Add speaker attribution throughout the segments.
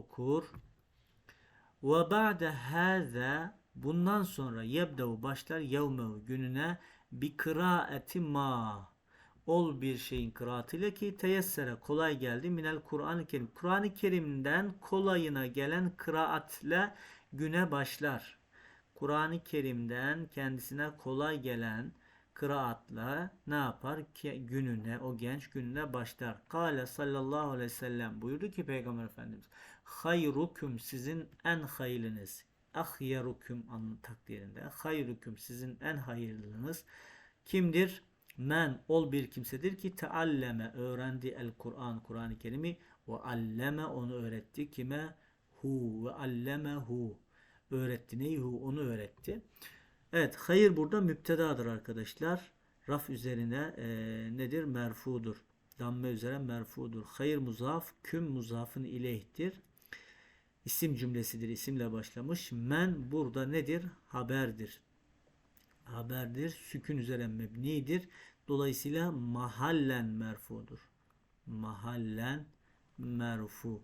Speaker 1: okur. Ve ba'de hâzâ bundan sonra yebdevu başlar yevmehu gününe bi kıraati ma ol bir şeyin kıraatıyla ki teyessere kolay geldi minel Kur'an-ı Kerim. Kur'an-ı Kerim'den kolayına gelen kıraatle güne başlar. Kur'an-ı Kerim'den kendisine kolay gelen kıraatla ne yapar? Ki gününe, o genç gününe başlar. Kale sallallahu aleyhi ve sellem buyurdu ki Peygamber Efendimiz hayrukum sizin en hayırlınız ahyarukum takdirinde hayrukum sizin en hayırlınız kimdir? Men ol bir kimsedir ki tealleme öğrendi el Kur'an Kur'an-ı Kerim'i ve alleme onu öğretti kime hu ve alleme hu öğretti neyi hu onu öğretti. Evet hayır burada müptedadır arkadaşlar. Raf üzerine e, nedir? Merfudur. Damme üzere merfudur. Hayır muzaf, küm muzafın ileyhtir. İsim cümlesidir. İsimle başlamış. Men burada nedir? Haberdir. Haberdir. Sükün üzere mebnidir. Dolayısıyla mahallen merfudur. Mahallen merfu.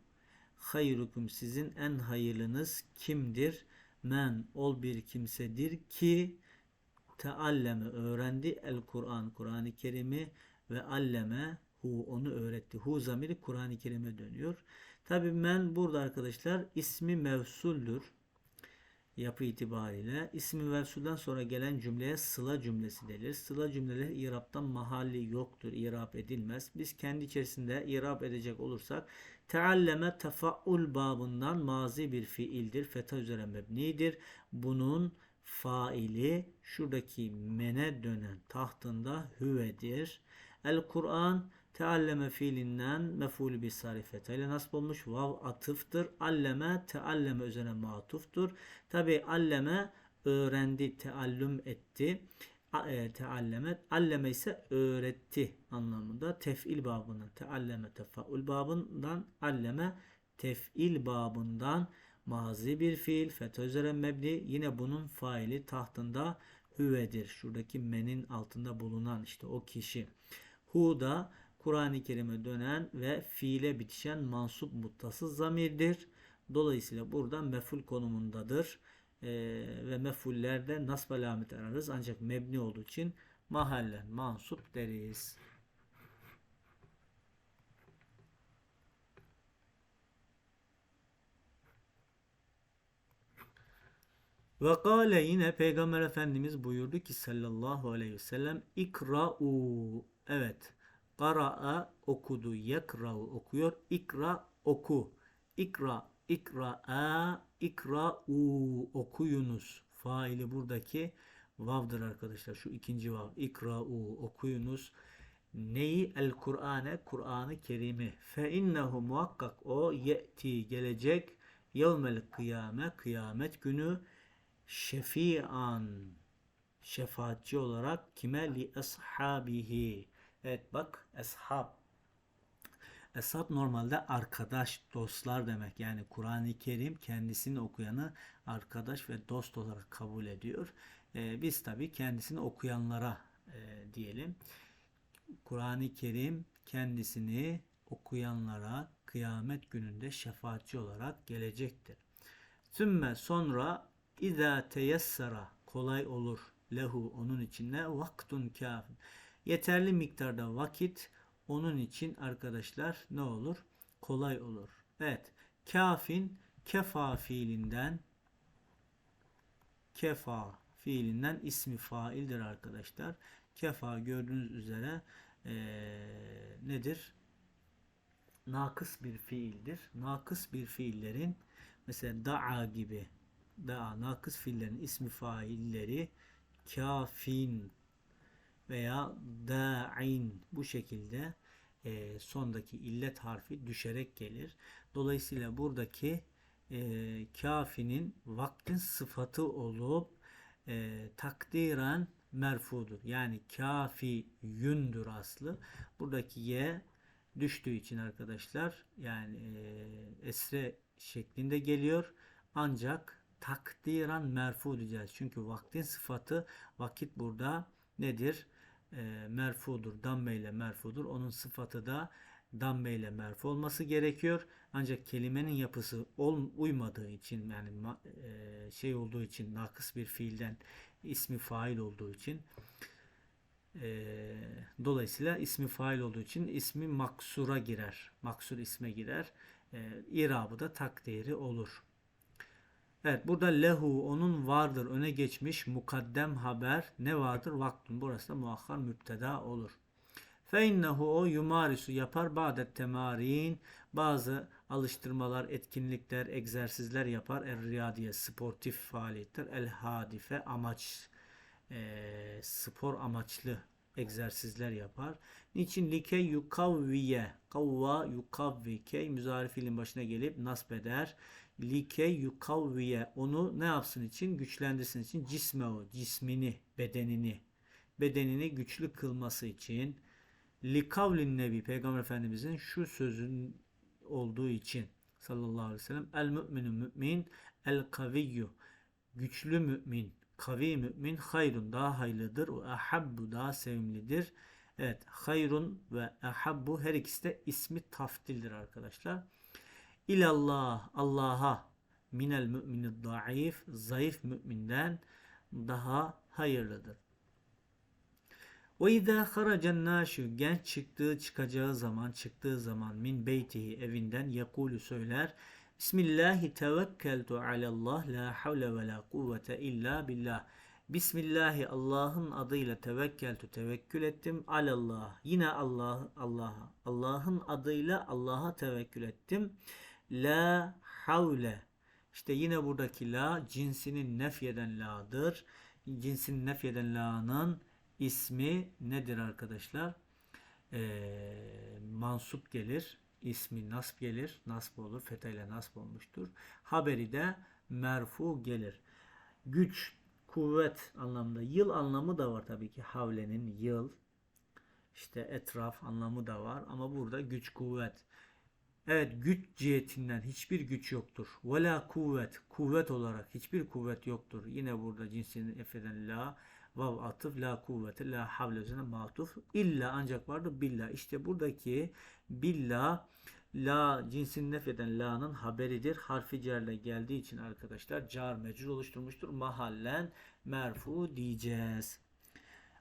Speaker 1: Hayrukum sizin en hayırlınız kimdir? Men ol bir kimsedir ki tealleme öğrendi el Kur'an Kur'an-ı Kerim'i ve alleme hu onu öğretti. Hu zamiri Kur'an-ı Kerim'e dönüyor. Tabi men burada arkadaşlar ismi mevsuldür. Yapı itibariyle ismi mevsuldan sonra gelen cümleye sıla cümlesi denir. Sıla cümleleri İrab'dan mahalli yoktur. İrab edilmez. Biz kendi içerisinde İrab edecek olursak tealleme tefaul babından mazi bir fiildir. Feta üzere mebnidir. Bunun faili şuradaki mene dönen tahtında hüvedir. El Kur'an tealleme fiilinden mefulü bir sarifeteyle nasip olmuş. Vav atıftır. Alleme tealleme üzerine matuftur. Tabi alleme öğrendi, teallüm etti. E, teallemet. Alleme ise öğretti anlamında. Tef'il babından. Tealleme tefaul babından. Alleme tef'il babından mazi bir fiil. Fetha üzere mebni. Yine bunun faili tahtında hüvedir. Şuradaki menin altında bulunan işte o kişi. Hu da Kur'an-ı Kerim'e dönen ve fiile bitişen mansup muttasız zamirdir. Dolayısıyla buradan meful konumundadır. Ee, ve mefullerde nasb alamet ararız. Ancak mebni olduğu için mahallen mansup deriz. Ve kâle yine Peygamber Efendimiz buyurdu ki sallallahu aleyhi ve sellem ikra'u evet Kara'a okudu. Yekra'u okuyor. İkra oku. İkra ikra'a ikra'u okuyunuz. Faili buradaki vav'dır arkadaşlar. Şu ikinci vav. İkra'u okuyunuz. Neyi? El Kur'ane Kur'an-ı Kerim'i. Fe innehu muhakkak o ye'ti gelecek yevmel kıyame kıyamet günü şefi'an şefaatçi olarak kime li ashabihi Evet bak eshab. Eshab normalde arkadaş, dostlar demek. Yani Kur'an-ı Kerim kendisini okuyanı arkadaş ve dost olarak kabul ediyor. Ee, biz tabi kendisini okuyanlara e, diyelim. Kur'an-ı Kerim kendisini okuyanlara kıyamet gününde şefaatçi olarak gelecektir. Sümme sonra İza teyessera kolay olur lehu onun içinde vaktun kafin yeterli miktarda vakit onun için arkadaşlar ne olur? Kolay olur. Evet. Kafin kefa fiilinden kefa fiilinden ismi faildir arkadaşlar. Kefa gördüğünüz üzere ee, nedir? Nakıs bir fiildir. Nakıs bir fiillerin mesela da'a gibi da'a nakıs fiillerin ismi failleri kafin veya da'in bu şekilde e, sondaki illet harfi düşerek gelir. Dolayısıyla buradaki e, kafinin vaktin sıfatı olup e, takdiren merfudur. Yani kafi yündür aslı. Buradaki ye düştüğü için arkadaşlar yani e, esre şeklinde geliyor. Ancak takdiren merfu diyeceğiz. Çünkü vaktin sıfatı vakit burada nedir? E, merfudur. Damme ile merfudur. Onun sıfatı da damme ile merfu olması gerekiyor. Ancak kelimenin yapısı ol, uymadığı için yani e, şey olduğu için nakıs bir fiilden ismi fail olduğu için e, dolayısıyla ismi fail olduğu için ismi maksura girer. Maksur isme girer. E, irabı da takdiri olur. Evet burada lehu onun vardır öne geçmiş mukaddem haber ne vardır? Vaktun burası da muakkar müpteda olur. Fe innehu o yumarisu yapar ba'det temarin bazı alıştırmalar, etkinlikler, egzersizler yapar. Er riyadiye sportif faaliyetler. El hadife amaç e, spor amaçlı egzersizler yapar. Niçin? Like yukavviye kavva yukavvi key müzari fiilin başına gelip nasb eder. Like yukavviye. Onu ne yapsın için? Güçlendirsin için. Cismehu cismini, bedenini. Bedenini güçlü kılması için. Likavlin nebi peygamber efendimizin şu sözün olduğu için sallallahu aleyhi ve sellem el müminü mümin el kaviyyu. Güçlü mümin kavi mümin hayrun daha hayırlıdır. Ve ahabbu daha sevimlidir. Evet hayrun ve ahabbu her ikisi de ismi taftildir arkadaşlar. İlallah Allah'a minel mümini daif zayıf müminden daha hayırlıdır. Ve izâ haracen genç çıktığı çıkacağı zaman çıktığı zaman min beytihi evinden yekulu söyler Bismillahi tevekkeltu alallah la havle ve la kuvvete illa billah. Bismillahi Allah'ın adıyla tevekkeltu tevekkül ettim alallah. Yine Allah Allah'a Allah'ın adıyla Allah'a tevekkül ettim. La havle. İşte yine buradaki la cinsinin nefyeden la'dır. Cinsini nefyeden la'nın ismi nedir arkadaşlar? Ee, mansup gelir. ismi nasb gelir. Nasb olur. Feta ile nasb olmuştur. Haberi de merfu gelir. Güç, kuvvet anlamında. Yıl anlamı da var tabii ki. Havlenin yıl. işte etraf anlamı da var. Ama burada güç, kuvvet. Evet güç cihetinden hiçbir güç yoktur. Vela kuvvet. Kuvvet olarak hiçbir kuvvet yoktur. Yine burada cinsini efeden la vav atıf la kuvvete la havle üzerine matuf illa ancak vardır billah. İşte buradaki billah la cinsini nefeden la'nın haberidir. Harfi cerle geldiği için arkadaşlar car mecrur oluşturmuştur. Mahallen merfu diyeceğiz.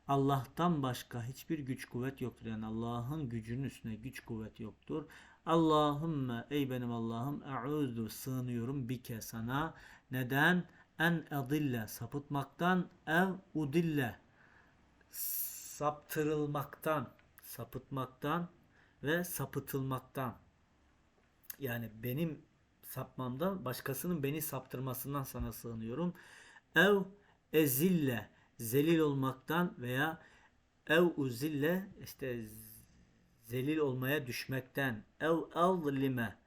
Speaker 1: Allah'tan başka hiçbir güç kuvvet yoktur. Yani Allah'ın gücünün üstüne güç kuvvet yoktur. Allahümme ey benim Allah'ım e'udu sığınıyorum bike sana. Neden? En adille sapıtmaktan ev udille saptırılmaktan sapıtmaktan ve sapıtılmaktan yani benim sapmamdan başkasının beni saptırmasından sana sığınıyorum. Ev ezille zelil olmaktan veya ev uzille işte zelil olmaya düşmekten ev azlime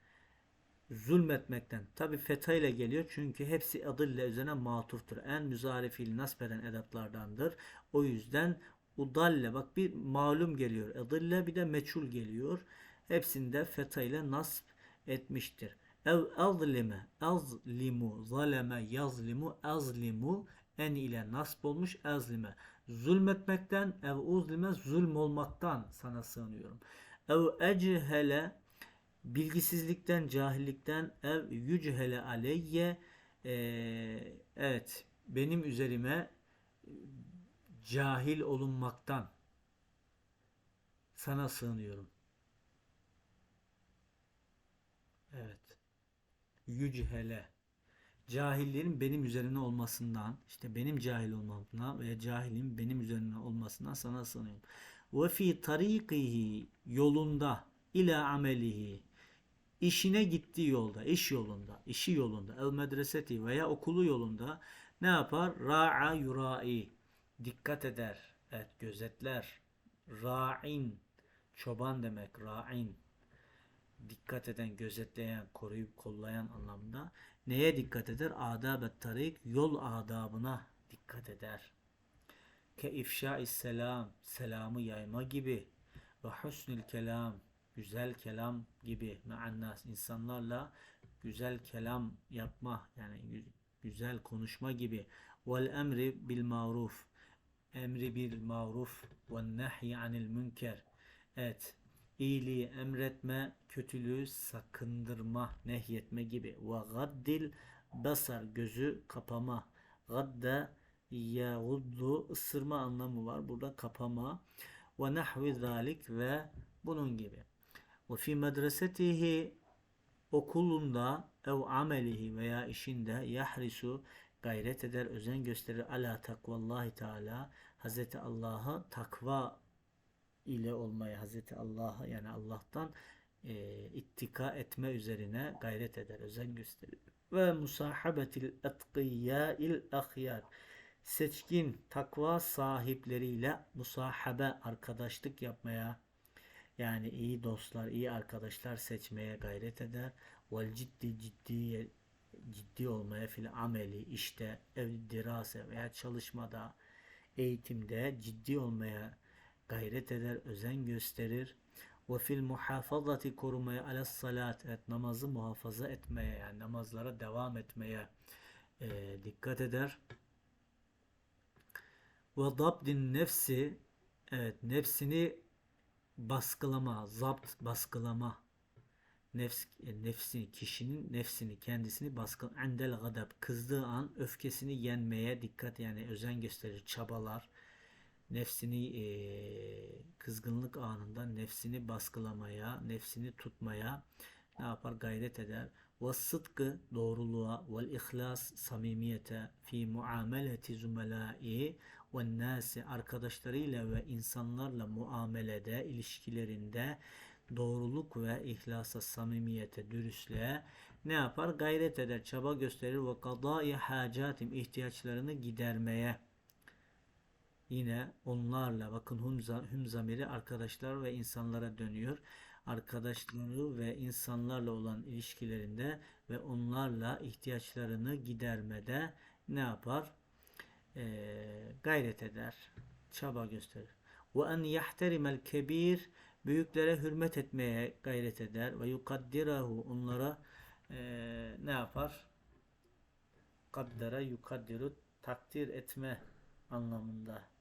Speaker 1: zulmetmekten. Tabi feta ile geliyor çünkü hepsi adıyla üzerine matuftur. En müzari fiil nasb eden edatlardandır. O yüzden udalle bak bir malum geliyor. Adille bir de meçhul geliyor. Hepsinde feta ile nasb etmiştir. Ev azlime azlimu zaleme yazlimu azlimu en ile nasb olmuş azlime. Zulmetmekten ev uzlime zulm olmaktan sana sığınıyorum. Ev echele bilgisizlikten, cahillikten ev yüchele aleyye e, evet benim üzerime cahil olunmaktan sana sığınıyorum. Evet. Yüchele cahillerin benim üzerine olmasından, işte benim cahil olmamdan veya cahilin benim üzerine olmasından sana sığınıyorum. Ve fi tarikihi yolunda ila amelihi işine gittiği yolda, iş yolunda, işi yolunda, el medreseti veya okulu yolunda ne yapar? Ra'a yurai. Dikkat eder. Evet, gözetler. Ra'in. Çoban demek. Ra'in. Dikkat eden, gözetleyen, koruyup kollayan anlamda. Neye dikkat eder? Adab-et tarik. Yol adabına dikkat eder. Ke ifşa selam. Selamı yayma gibi. Ve husnül kelam güzel kelam gibi meannas insanlarla güzel kelam yapma yani güzel konuşma gibi vel emri bil maruf emri bil maruf ve nehyi anil münker evet iyiliği emretme, kötülüğü sakındırma, nehyetme gibi. Ve gaddil basar gözü kapama. Gadda yaguddu ısırma anlamı var. Burada kapama. Ve nahvi zalik ve bunun gibi. Ve fi medresetihi okulunda ev amelihi veya işinde yahrisu gayret eder, özen gösterir ala takvallahi teala Hazreti Allah'a takva ile olmayı Hazreti Allah'a yani Allah'tan e, ittika etme üzerine gayret eder, özen gösterir. Ve musahabetil il ahyar seçkin takva sahipleriyle musahabe arkadaşlık yapmaya yani iyi dostlar, iyi arkadaşlar seçmeye gayret eder. Vel ciddi ciddi ciddi olmaya fil ameli işte ev dirase veya çalışmada eğitimde ciddi olmaya gayret eder, özen gösterir. Ve fil muhafazati korumaya alas salat evet, namazı muhafaza etmeye yani namazlara devam etmeye e, dikkat eder. Ve dabdin nefsi evet nefsini baskılama, zapt baskılama nefs e, nefsini kişinin nefsini kendisini baskı endel gadab kızdığı an öfkesini yenmeye dikkat yani özen gösterir çabalar nefsini e, kızgınlık anında nefsini baskılamaya nefsini tutmaya ne yapar gayret eder ve sıdkı doğruluğa ve ihlas samimiyete fi muameleti zumelai ve nasi arkadaşlarıyla ve insanlarla muamelede ilişkilerinde doğruluk ve ihlasa, samimiyete, dürüstlüğe ne yapar? Gayret eder, çaba gösterir ve kadai hacatim ihtiyaçlarını gidermeye. Yine onlarla bakın hum, hum zamiri arkadaşlar ve insanlara dönüyor. Arkadaşları ve insanlarla olan ilişkilerinde ve onlarla ihtiyaçlarını gidermede ne yapar? Ee, gayret eder, çaba gösterir. Ve en yahterimel kebir büyüklere hürmet etmeye gayret eder ve yukaddirahu onlara e, ne yapar? Kaddara yukaddiru takdir etme anlamında.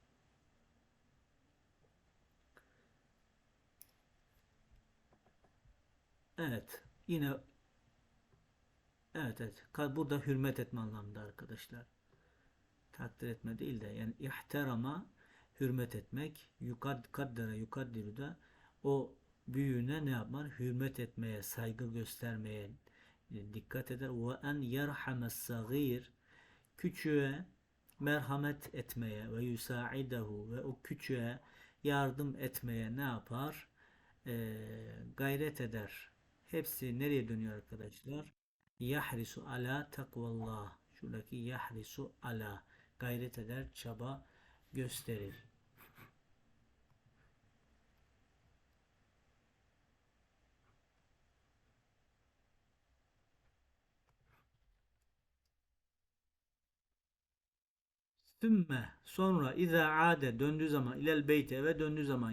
Speaker 1: Evet. Yine Evet evet. Burada hürmet etme anlamında arkadaşlar. Takdir etme değil de yani ihterama hürmet etmek. Yukad, kaddara yukaddiru da o büyüğüne ne yapar? Hürmet etmeye, saygı göstermeye dikkat eder. Ve en yerhames sagir küçüğe merhamet etmeye ve yusaidehu ve o küçüğe yardım etmeye ne yapar? Ee, gayret eder. Hepsi nereye dönüyor arkadaşlar? Yahrisu ala takvallah. Şuradaki yahrisu ala gayret eder, çaba gösterir. Sümme sonra iza ade döndüğü zaman ilel beyte eve döndüğü zaman